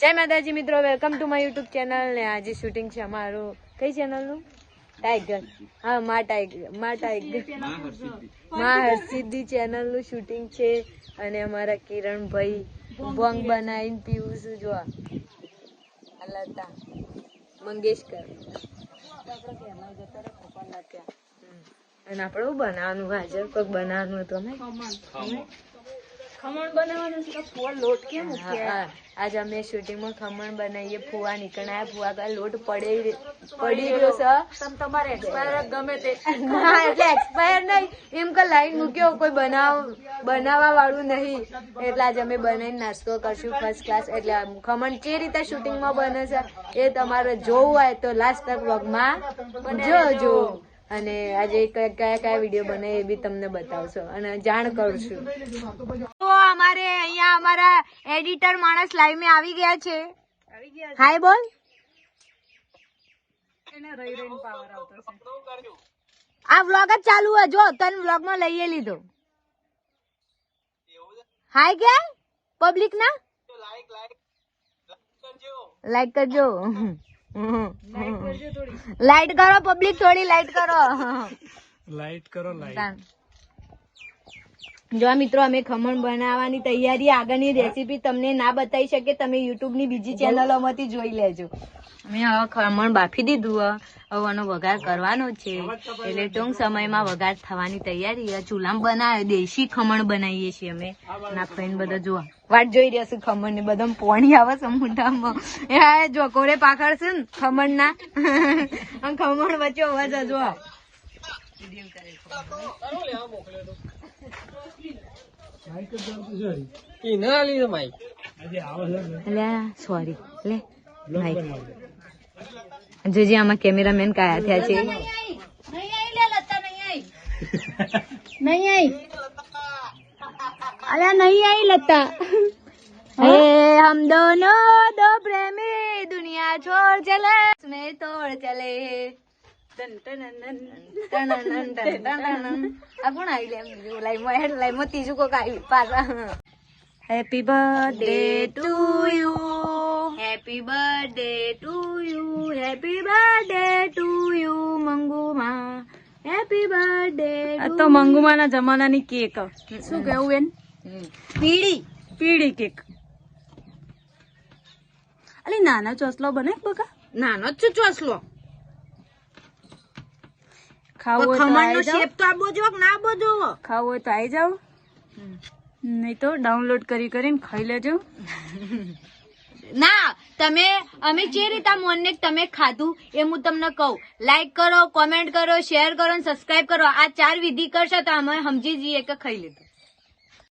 જય માતાજી મિત્રો welcome to my YouTube channel ને આજે શૂટિંગ છે અમારું. કઈ ચેનલનું ટાઈગર હા, મા ટાઈગર મા ટાઈગર મા હરસિદ્ધિ ચેનલનું શૂટિંગ છે અને અમારા કિરણભાઈ બોંગ બનાવીને પીવું છું જો આ. લતા મંગેશકર. અને આપણે બનાવવાનું, હાજર કોઈક બનાવવાનું હતું અમે? ખમણ બનાવવાનું છે? ફોલ લોટ કેમ. આજ અમે શૂટિંગમાં ખમણ બનાવીએ. ફુવા નીકળાય ફુવા કા લોટ પડી પડી ગયો છે. તમ તમારે એક્સપાયર ગમે તે. ના એટલે એક્સપાયર નહીં. એમ કે લાઈન મૂક્યો કોઈ બનાવ બનાવવા વાળું નહીં. એટલે આજે અમે બનાવીને નાસ્તો કરશું ફર્સ્ટ ક્લાસ એટલે ખમણ જે રીતે શૂટિંગમાં બને છે એ તમારે જોવું હોય તો લાસ્ટ તક વ્લોગમાં જોજો અને આજે કયા કયા કયા વીડિયો બને એ બી તમને બતાવશો. અને જાણ કરશું અમારે અહીંયા અમારા એડિટર માણસ લાઈવમાં આવી ગયા છે. હાય બોલ. એને રહી રહીને પાવર આવતો છે આ વ્લોગ જ ચાલુ હોય. જો તને વ્લોગમાં લઈએ લીધો. હાય કે? પબ્લિક ના? લાઈક કરજો. કરજો લાઈટ કરો પબ્લિક થોડી લાઈટ કરો. લાઈટ કરો લાઈટ જો આ મિત્રો અમે ખમણ બનાવવાની તૈયારી આગળની રેસીપી તમને ના બતાવી શકે તમે યુટ્યુબની બીજી ચેનલોમાંથી જોઈ લેજો. અમે હવે ખમણ બાફી દીધું હે. હવે આનો વઘાર કરવાનો છે. એટલે ટૂંક સમયમાં વઘાર થવાની તૈયારી છે. ચૂલામાં બનાવે દેશી ખમણ બનાવીએ છીએ અમે. ના ફ્રેન્ડ બધા જોવા વાટ જોઈ રહ્યા છું ખમણ ને બધા પોણી આવે છે મોઢામાં એ જો કોરે પાખડ છે ને ખમણ ના ખમણ વચ્ચે અવાજ આ જો લે સોરી લે જોજે આમાં કેમેરામેન કયા થયા છે. નહીં આઈ અલ્યા નહીં આઈ. લતા. હે? હમ દોનો દો પ્રેમી દુનિયા છોડ ચલે મેં તોડ ચલે. આ કોણ આવી કોક પાછા happy birthday to you happy birthday to you happy birthday to you Manguma happy birthday આ તો મંગુમાના જમાનાની કેક શું કેવું બેન? પીડી પીળી. કેક અલી નાનો ચોસલો બને બકા નાનો જ ચોસલો. ખાવું ખમણનો. શેપ તો આ બોજો કે ના બોજો ખાવું હોય તો આવી જાઓ. નહીં તો ડાઉનલોડ કરી કરીને ખાઈ લેજો. ના તમે અમે જે રીતે મોનને તમે ખાધું એ હું તમને કહું. લાઈક કરો કોમેન્ટ કરો શેર કરો અને સબસ્ક્રાઇબ કરો. આ ચાર વિધિ કરશો તો અમે સમજી જઈએ કે ખાઈ લીધું.